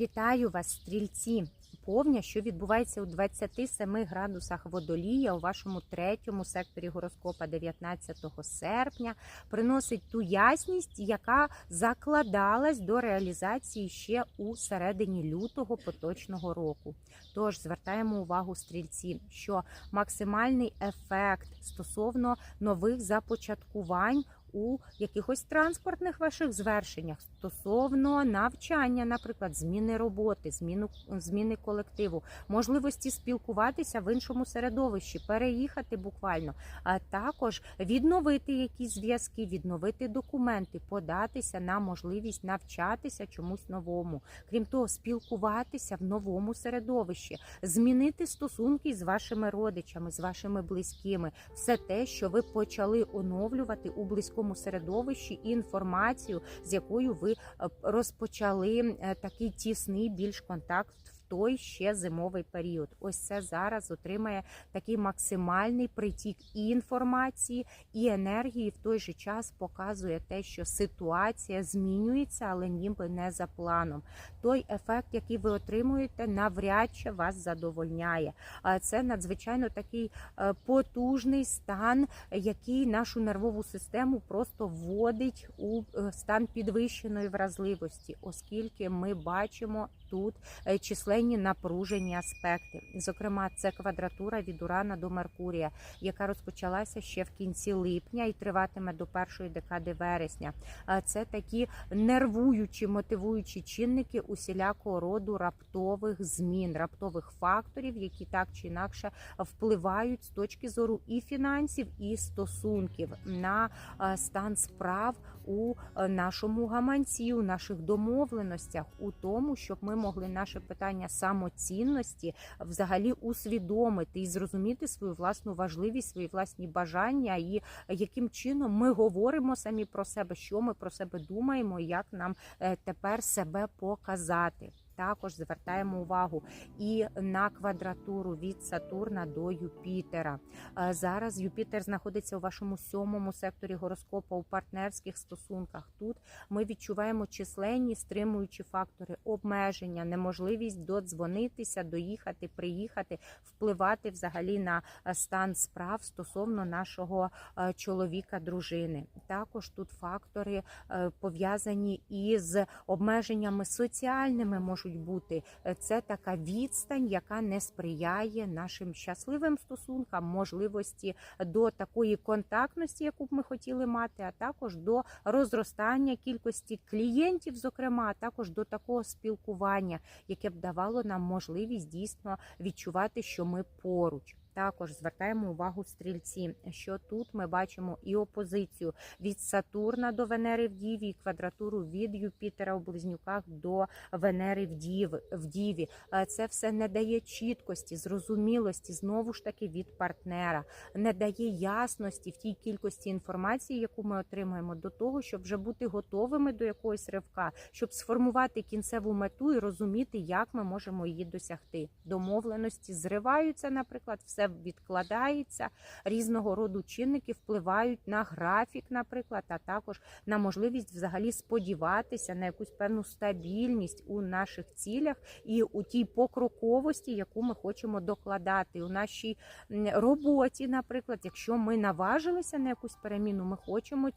Вітаю вас, стрільці! Повня, що відбувається у 27 градусах водолія у вашому третьому секторі гороскопа 19 серпня, приносить ту ясність, яка закладалась до реалізації ще у середині лютого поточного року. Тож звертаємо увагу стрільці, що максимальний ефект стосовно нових започаткувань у якихось транспортних ваших звершеннях стосовно навчання, наприклад, зміни роботи, зміну зміни колективу, можливості спілкуватися в іншому середовищі, переїхати буквально, а також відновити якісь зв'язки, відновити документи, податися на можливість навчатися чомусь новому, крім того, спілкуватися в новому середовищі, змінити стосунки з вашими родичами, з вашими близькими, все те, що ви почали оновлювати у близькому середовищі і інформацію, з якою ви е, розпочали е, такий тісний більш контакт. Той ще зимовий період. Ось це зараз отримає такий максимальний притік і інформації, і енергії. В той же час показує те, що ситуація змінюється, але ніби не за планом. Той ефект, який ви отримуєте, навряд чи вас задовольняє. Це надзвичайно такий е, потужний стан, який нашу нервову систему просто вводить у е, стан підвищеної вразливості, оскільки ми бачимо тут е, численні напружені аспекти. Зокрема, це квадратура від Урана до Меркурія, яка розпочалася ще в кінці липня і триватиме до першої декади вересня. Це такі нервуючі, мотивуючі чинники усілякого роду раптових змін, раптових факторів, які так чи інакше впливають з точки зору і фінансів, і стосунків на е, стан справ у е, нашому гаманці, у наших домовленостях, у тому, щоб ми могли наше питання самоцінності взагалі усвідомити і зрозуміти свою власну важливість, свої власні бажання, і яким чином ми говоримо самі про себе, що ми про себе думаємо, як нам е, тепер себе показати. Також звертаємо увагу і на квадратуру від Сатурна до Юпітера. Е, Зараз Юпітер знаходиться у вашому сьомому секторі гороскопа у партнерських стосунках. Тут ми відчуваємо численні стримуючі фактори, обмеження, неможливість додзвонитися, доїхати, приїхати, впливати взагалі на е, стан справ стосовно нашого е, чоловіка, дружини. Також тут фактори пов'язані із обмеженнями соціальними можуть бути. Е, Це така відстань, яка не сприяє нашим щасливим стосункам, можливості до такої контактності, яку б ми хотіли мати, а також до розростання кількості клієнтів, зокрема, а також до такого спілкування, яке б давало нам можливість дійсно відчувати, що ми поруч. Також звертаємо увагу стрільці, що тут ми бачимо і опозицію від Сатурна до Венери в Діві, і квадратуру від Юпітера у близнюках до Венери в Дів- в Діві. Е, Це все не дає чіткості, зрозумілості, знову ж таки від партнера, не дає ясності в тій кількості інформації, яку ми отримуємо, до того, щоб вже бути готовими до якогось ривка, щоб сформувати кінцеву мету і розуміти, як ми можемо її досягти. Домовленості зриваються, наприклад, все відкладається. Різного роду чинники впливають на графік, наприклад, а також на можливість взагалі сподіватися на якусь певну стабільність у наших цілях і у тій покроковості, яку ми хочемо докладати у нашій роботі. Наприклад, якщо ми наважилися на якусь переміну, ми хочемо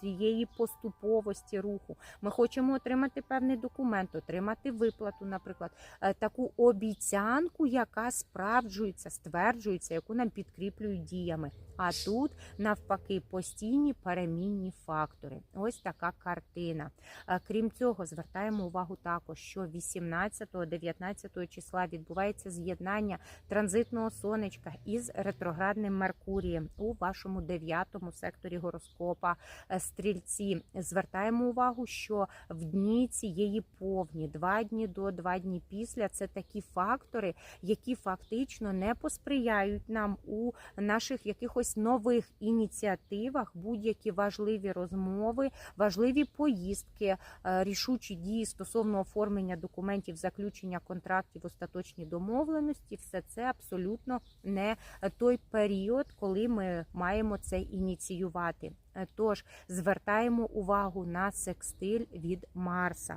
цієї поступовості руху. Ми хочемо отримати певний документ, отримати виплату, наприклад, е, таку обіцянку, яка справджується, стверджується, яку нам підкріплюють діями. А тут навпаки постійні перемінні фактори. Ось така картина. Е, Крім цього, звертаємо увагу також, що 18-19 числа відбувається з'єднання транзитного сонечка із ретроградним Меркурієм у вашому дев'ятому секторі гороскопа. Е, Стрільці звертаємо увагу, що в дні цієї повні, два дні до, два дні після це такі фактори, які фактично не посприяють нам у наших якихось нових ініціативах, будь-які важливі розмови, важливі поїздки, е, рішучі дії стосовно оформлення документів, заключення контрактів, остаточні домовленості. Все це абсолютно не той період, коли ми маємо це ініціювати. Е, Тож звертаємо увагу на секстиль від Марса.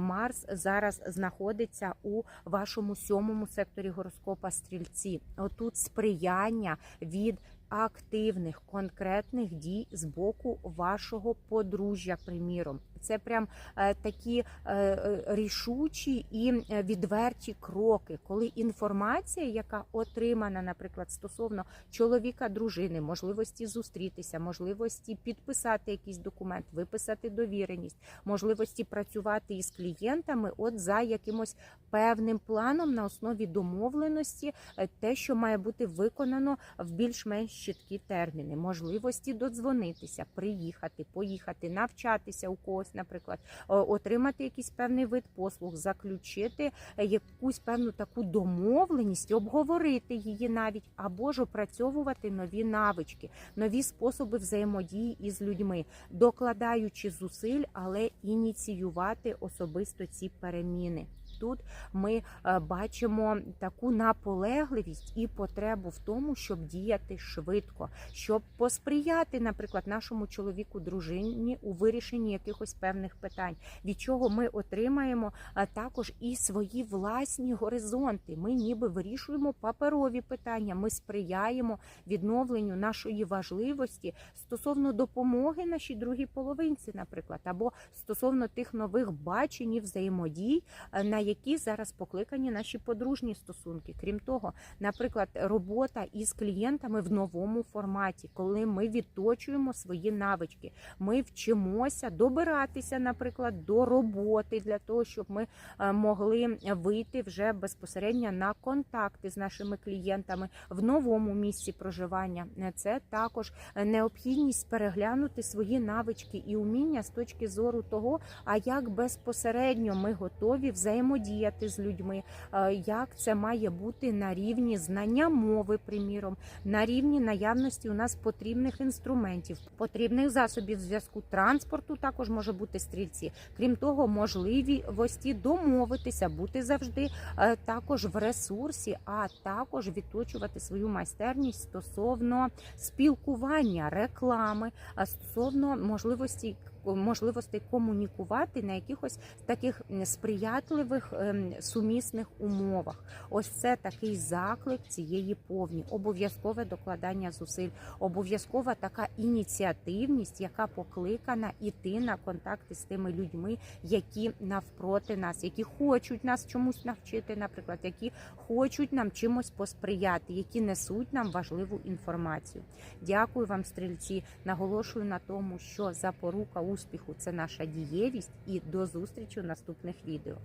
Марс зараз знаходиться у вашому сьомому секторі гороскопа стрільці. Отут сприяння від активних конкретних дій з боку вашого подружжя, приміром. Це прям е, такі е, е, рішучі і відверті кроки, коли інформація, яка отримана, наприклад, стосовно чоловіка, дружини, можливості зустрітися, можливості підписати якийсь документ, виписати довіреність, можливості працювати із клієнтами, от за якимось певним планом на основі домовленості, те, що має бути виконано в більш-менш чіткі терміни, можливості додзвонитися, приїхати, поїхати, навчатися у когось, наприклад, отримати якийсь певний вид послуг, заключити е, якусь певну таку домовленість, обговорити її навіть, або ж опрацьовувати нові навички, нові способи взаємодії із людьми, докладаючи зусиль, але ініціювати особисто ці переміни. Тут ми е, бачимо таку наполегливість і потребу в тому, щоб діяти швидко, щоб посприяти, наприклад, нашому чоловіку, дружині у вирішенні якихось певних питань, від чого ми отримаємо також і свої власні горизонти. Ми ніби вирішуємо паперові питання. Ми сприяємо відновленню нашої важливості стосовно допомоги нашій другій половинці, наприклад, або стосовно тих нових бачень і взаємодій, е, на які зараз покликані наші подружні стосунки. Крім того, наприклад, робота із клієнтами в новому форматі, коли ми відточуємо свої навички, ми вчимося добиратися, наприклад, до роботи для того, щоб ми е, могли вийти вже безпосередньо на контакти з нашими клієнтами в новому місці проживання. Це також необхідність переглянути свої навички і уміння з точки зору того, а як безпосередньо ми готові взаємодіяти з людьми, е, як це має бути на рівні знання мови, приміром, на рівні наявності у нас потрібних інструментів, потрібних засобів зв'язку транспорту, також може бути стрільці. Крім того, можливості домовитися, бути завжди е, також в ресурсі, а також відточувати свою майстерність стосовно спілкування, реклами, стосовно можливості можливостей комунікувати на якихось таких сприятливих ем, сумісних умовах. Ось це такий заклик цієї повні, обов'язкове докладання зусиль, обов'язкова така ініціативність, яка покликана іти на контакти з тими людьми, які навпроти нас, які хочуть нас чомусь навчити, наприклад, які хочуть нам чимось посприяти, які несуть нам важливу інформацію. Дякую вам, стрільці. Наголошую на тому, що запорука успіху це наша дієвість, і до зустрічі у наступних відео.